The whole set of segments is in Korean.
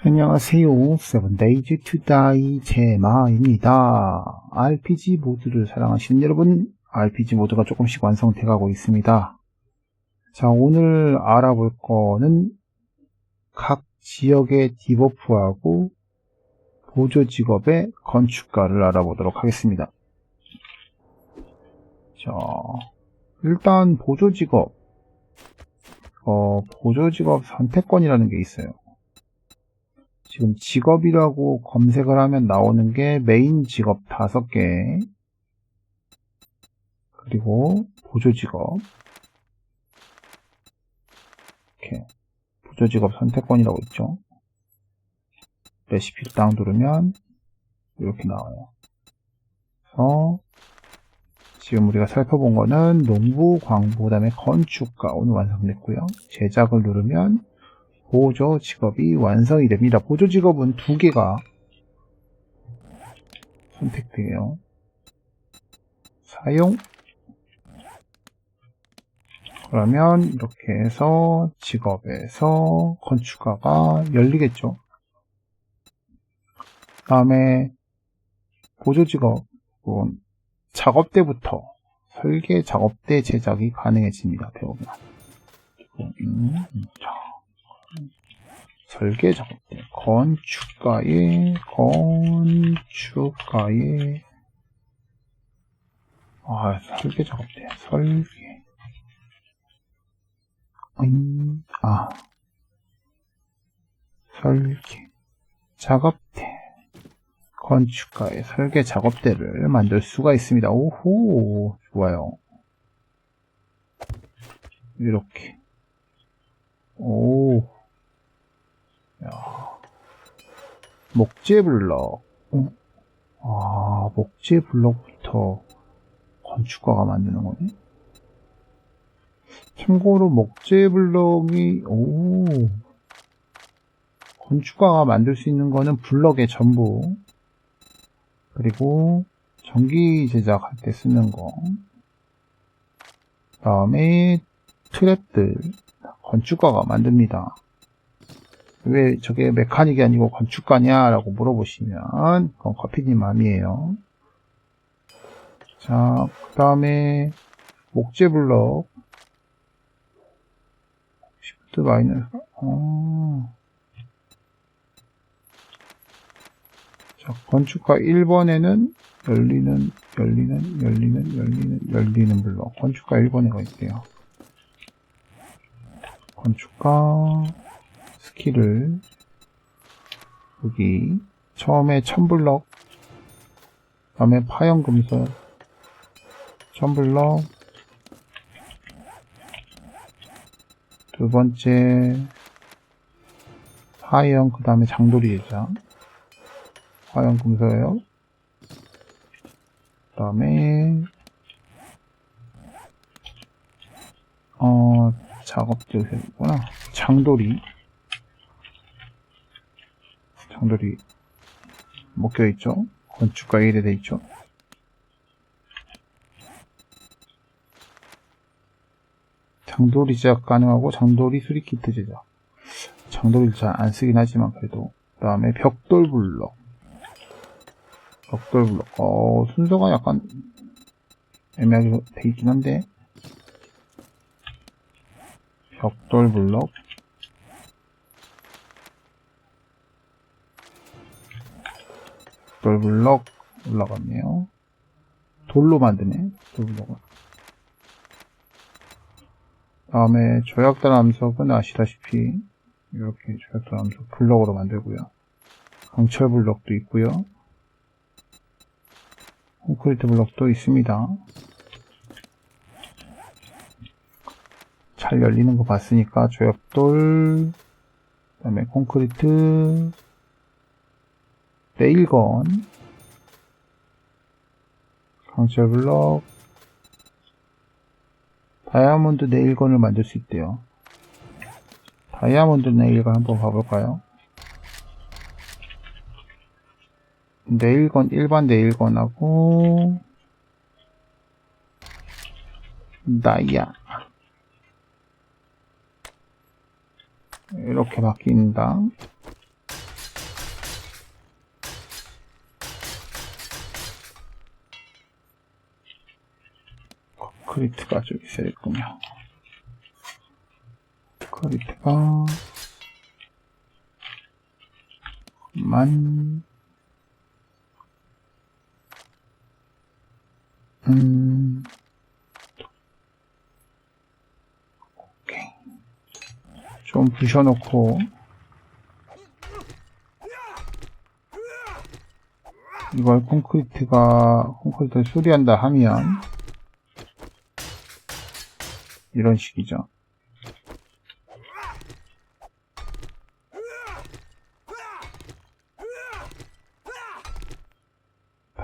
안녕하세요. 세븐데이즈 투다이 제마입니다. RPG 모드를 사랑하시는 여러분, RPG 모드가 조금씩 완성돼 가고 있습니다. 자, 오늘 알아볼 거는 각 지역의 디버프하고 보조 직업의 건축가를 알아보도록 하겠습니다. 자, 일단 보조 직업, 어, 보조 직업 선택권이라는 게 있어요. 지금 직업이라고 검색을 하면 나오는 게 메인 직업 5개, 그리고 보조 직업, 이렇게 보조 직업 선택권이라고 있죠. 레시피를 딱 누르면 이렇게 나와요. 그래서 지금 우리가 살펴본 거는 농부, 광부, 그 다음에 건축가 오늘 완성됐고요. 제작을 누르면 보조 직업이 완성이 됩니다. 보조 직업은 두 개가 선택돼요. 사용 그러면 이렇게 해서 직업에서 건축가가 열리겠죠. 다음에 보조 직업은 작업 때부터 설계 작업 때 제작이 가능해집니다. 배우면. 음, 자. 설계 작업 때 건축가의 건축가의 아 설계 작업 때 설계. 음, 아. 설계. 작업 때 건축가의 설계 작업대를 만들 수가 있습니다. 오호 좋아요. 이렇게. 오 야. 목재 블럭. 어? 아, 목재 블럭부터 건축가가 만드는 거네? 참고로 목재 블럭이, 오. 건축가가 만들 수 있는 거는 블럭의 전부. 그리고 전기 제작할 때 쓰는 거. 다음에 트랩들. 건축가가 만듭니다. 왜 저게 메카닉이 아니고 건축가냐? 라고 물어보시면, 그건 커피님 맘이에요. 자, 그 다음에, 목재 블럭. 시프트 마이너스, 어. 자, 건축가 1번에는 열리는, 열리는, 열리는, 열리는, 열리는 블럭. 건축가 1번에가 있대요. 건축가, 스킬을 여기 처음에 천블럭 다음에 파연금속 천블럭 두 번째 파연 그 다음에 장돌이 제작 화연금속이요. 그 다음에 어 작업대 있구나. 장돌이 장돌이 묶여 있죠. 건축가 1에 돼 있죠. 장돌이 제작 가능하고 장돌이 수리 키트 제작. 장돌이를 잘 안 쓰긴 하지만 그래도 그 다음에 벽돌 블럭 벽돌 블럭 어 순서가 약간 애매하게 돼 있긴 한데 벽돌 블럭 돌블럭 올라갔네요. 돌로 만드네, 돌블럭을. 다음에 조약단 암석은 아시다시피 이렇게 조약단 암석 블럭으로 만들고요. 강철 블럭도 있고요. 콘크리트 블럭도 있습니다. 잘 열리는 거 봤으니까 조약돌, 그 다음에 콘크리트, 네일건 강철 블럭. 다이아몬드 네일건을 만들 수 있대요. 다이아몬드 네일건 한번 봐볼까요? 네일건 일반 네일건하고 다이아. 이렇게 바뀐다 콘 크리트가 좀 있어야겠군요. 콘크리트가 만 음. 좀 부셔놓고, 이걸 콘크리트가, 콘크리트를 수리한다 하면, 이런 식이죠.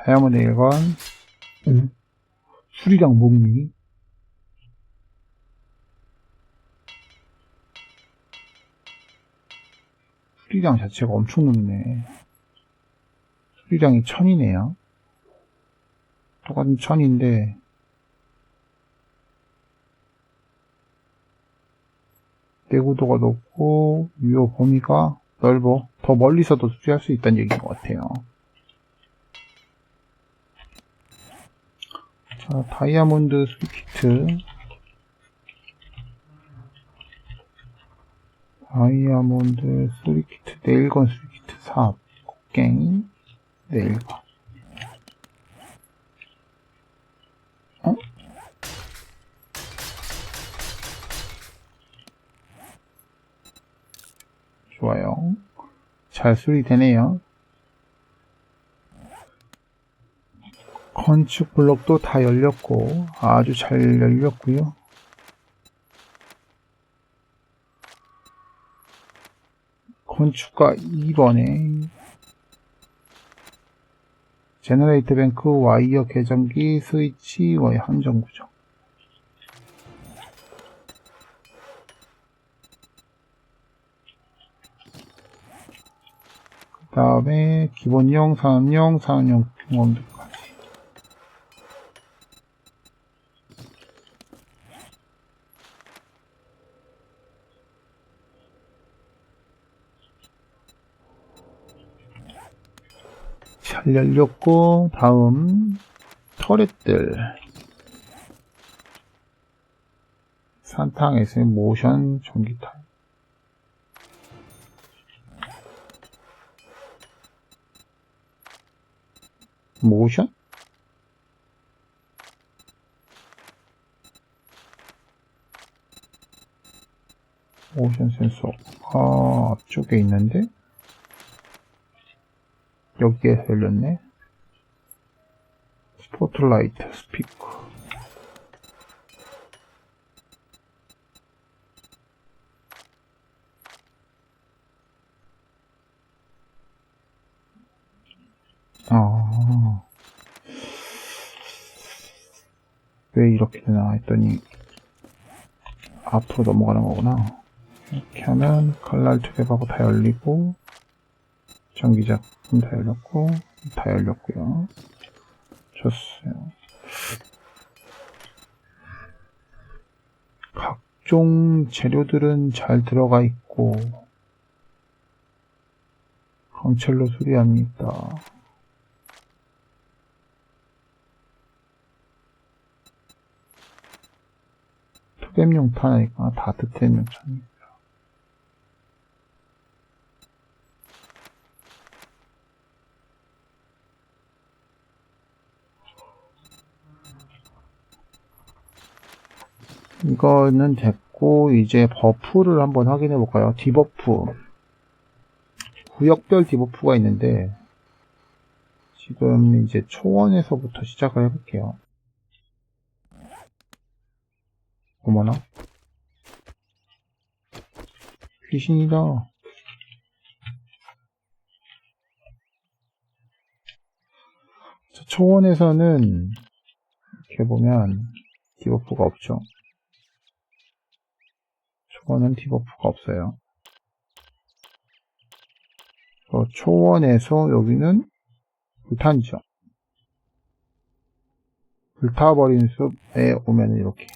다이아몬드 1번, 음. 수리랑 목미. 수리량 자체가 엄청 높네. 수리량이 천이네요. 똑같은 천인데, 내구도가 높고, 유효 범위가 넓어. 더 멀리서도 수리할 수 있다는 얘기인 것 같아요. 자, 다이아몬드 수리 키트. 다이아몬드 수리 키트, 네일건 수리 키트 4. 곡괭이, 네일건. 좋아요. 잘 수리되네요. 건축 블록도 다 열렸고 아주 잘 열렸고요. 건축가 2번에 제너레이터 뱅크 와이어 계정기 스위치 와이 함정 구조 그 다음에 기본용, 산업용, 산업용 경험들까지. 잘 열렸고 다음 터렛들. 산탕에서의 모션 전기탄 모션? 모션 센서 아 앞쪽에 있는데 여기에 열렸네. 스포트라이트 스피커. 아. 왜 이렇게 되나 했더니 앞으로 넘어가는 거구나. 이렇게 하면 칼날 투랩하고 다 열리고 전기작품 다 열렸고 다 열렸고요. 좋어요. 각종 재료들은 잘 들어가 있고 강철로 수리합니다. 투뱀용 탄이니까 다 드템용 탄입니다. 이거는 됐고 이제 버프를 한번 확인해 볼까요? 디버프 구역별 디버프가 있는데 지금 이제 초원에서부터 시작을 해볼게요. 어머나 귀신이다. 자, 초원에서는 이렇게 보면 디버프가 없죠. 초원은 디버프가 없어요. 어, 초원에서 여기는 불탄죠. 불타버린 숲에 오면 이렇게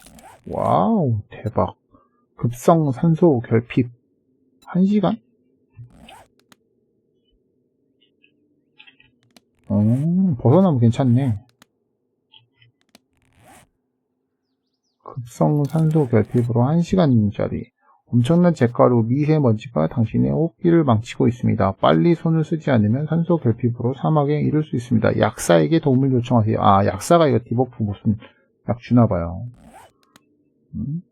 와우 대박 급성 산소 결핍 1시간? 음, 벗어나면 괜찮네. 급성 산소 결핍으로 1시간짜리 엄청난 재가로 미세먼지가 당신의 호흡기를 망치고 있습니다. 빨리 손을 쓰지 않으면 산소 결핍으로 사막에 이를 수 있습니다. 약사에게 도움을 요청하세요. 아, 약사가 이거 디버프 무슨 약 주나봐요. 음?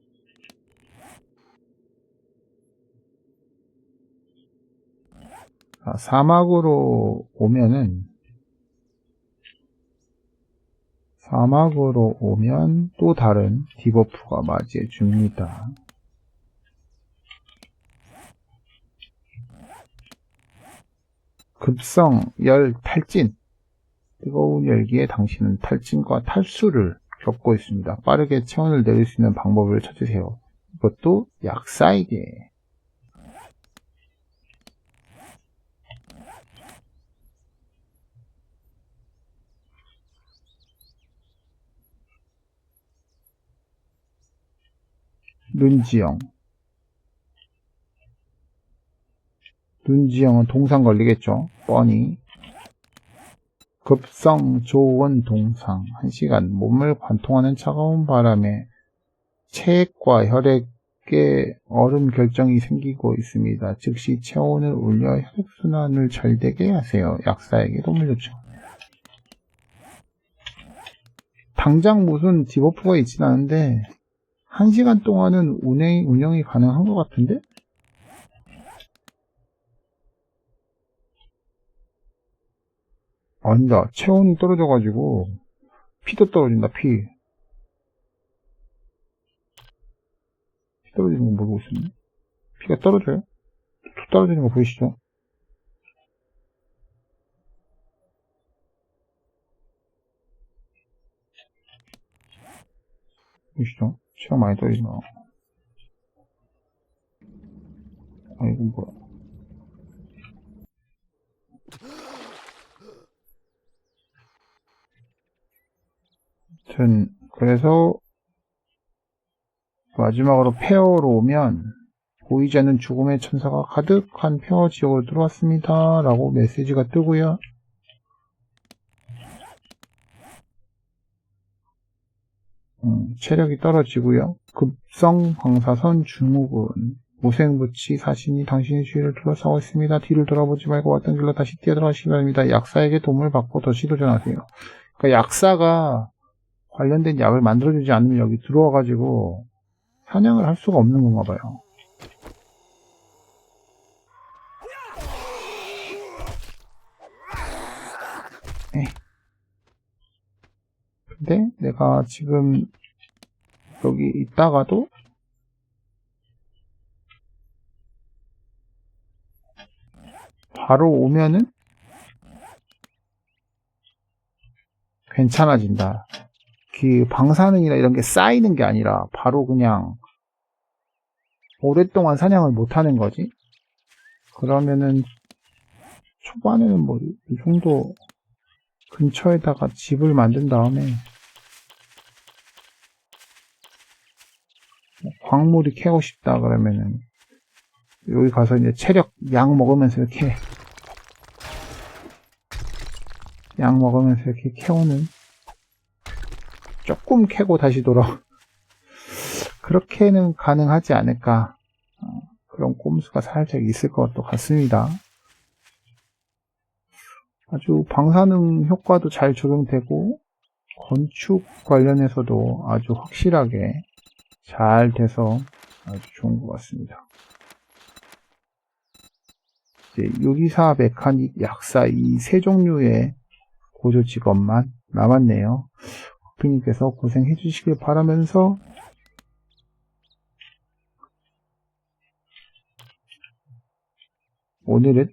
자, 사막으로 오면은 사막으로 오면 또 다른 디버프가 맞이해 줍니다. 급성 열 탈진 뜨거운 열기에 당신은 탈진과 탈수를 겪고 있습니다. 빠르게 체온을 내릴 수 있는 방법을 찾으세요. 이것도 약사에게 눈지형 눈지형은 동상 걸리겠죠. 뻔히. 급성 조원 동상 1시간 몸을 관통하는 차가운 바람에 체액과 혈액에 얼음 결정이 생기고 있습니다. 즉시 체온을 올려 혈액순환을 잘 되게 하세요. 약사에게 도움을 요청. 당장 무슨 디버프가 있진 않은데 1시간 동안은 운행이, 운영이 가능한 것 같은데? 아니다. 체온이 떨어져가지고 피도 떨어진다. 피. 피 떨어지는 거 모르고 있었네. 피가 떨어져요? 툭 떨어지는 거 보이시죠? 보이시죠? 피가 많이 떨어지나. 아이고 뭐야. 아무튼 그래서 마지막으로 페어로 오면 보이지 않는 죽음의 천사가 가득한 페어 지역으로 들어왔습니다. 라고 메시지가 뜨고요. 음, 체력이 떨어지고요. 급성 방사선 증후군 무생무치 사신이 당신의 주위를 둘러싸고 있습니다. 뒤를 돌아보지 말고 왔던 길로 다시 뛰어들어가시기 바랍니다. 약사에게 도움을 받고 다시 도전하세요. 그러니까 약사가 관련된 약을 만들어주지 않으면 여기 들어와가지고 사냥을 할 수가 없는 건가 봐요. 네. 근데 내가 지금 여기 있다가도 바로 오면은 괜찮아진다. 그 방사능이나 이런 게 쌓이는 게 아니라 바로 그냥 오랫동안 사냥을 못 하는 거지. 그러면은 초반에는 뭐 이 정도 근처에다가 집을 만든 다음에 뭐 광물이 캐고 싶다 그러면은 여기 가서 이제 체력 약 먹으면서 이렇게 약 먹으면서 이렇게 캐오는 조금 캐고 다시 돌아. 그렇게는 가능하지 않을까. 어, 그런 꼼수가 살짝 있을 것도 같습니다. 아주 방사능 효과도 잘 적용되고 건축 관련해서도 아주 확실하게 잘 돼서 아주 좋은 것 같습니다. 이제 요리사 메카닉 약사 이 세 종류의 고조 직업만 남았네요 대표님께서 고생해 주시길 바라면서 오늘은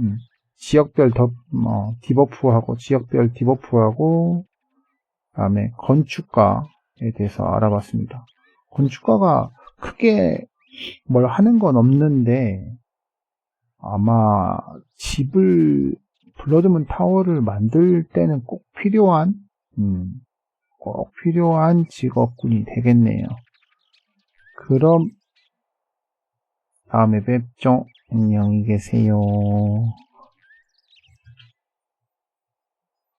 음, 지역별 더, 어, 디버프하고 지역별 디버프하고 다음에 건축가에 대해서 알아봤습니다. 건축가가 크게 뭘 하는 건 없는데 아마 집을 블러드문 타워를 만들 때는 꼭 필요한 음, 꼭 필요한 직업군이 되겠네요. 그럼 다음에 뵙죠. 안녕히 계세요.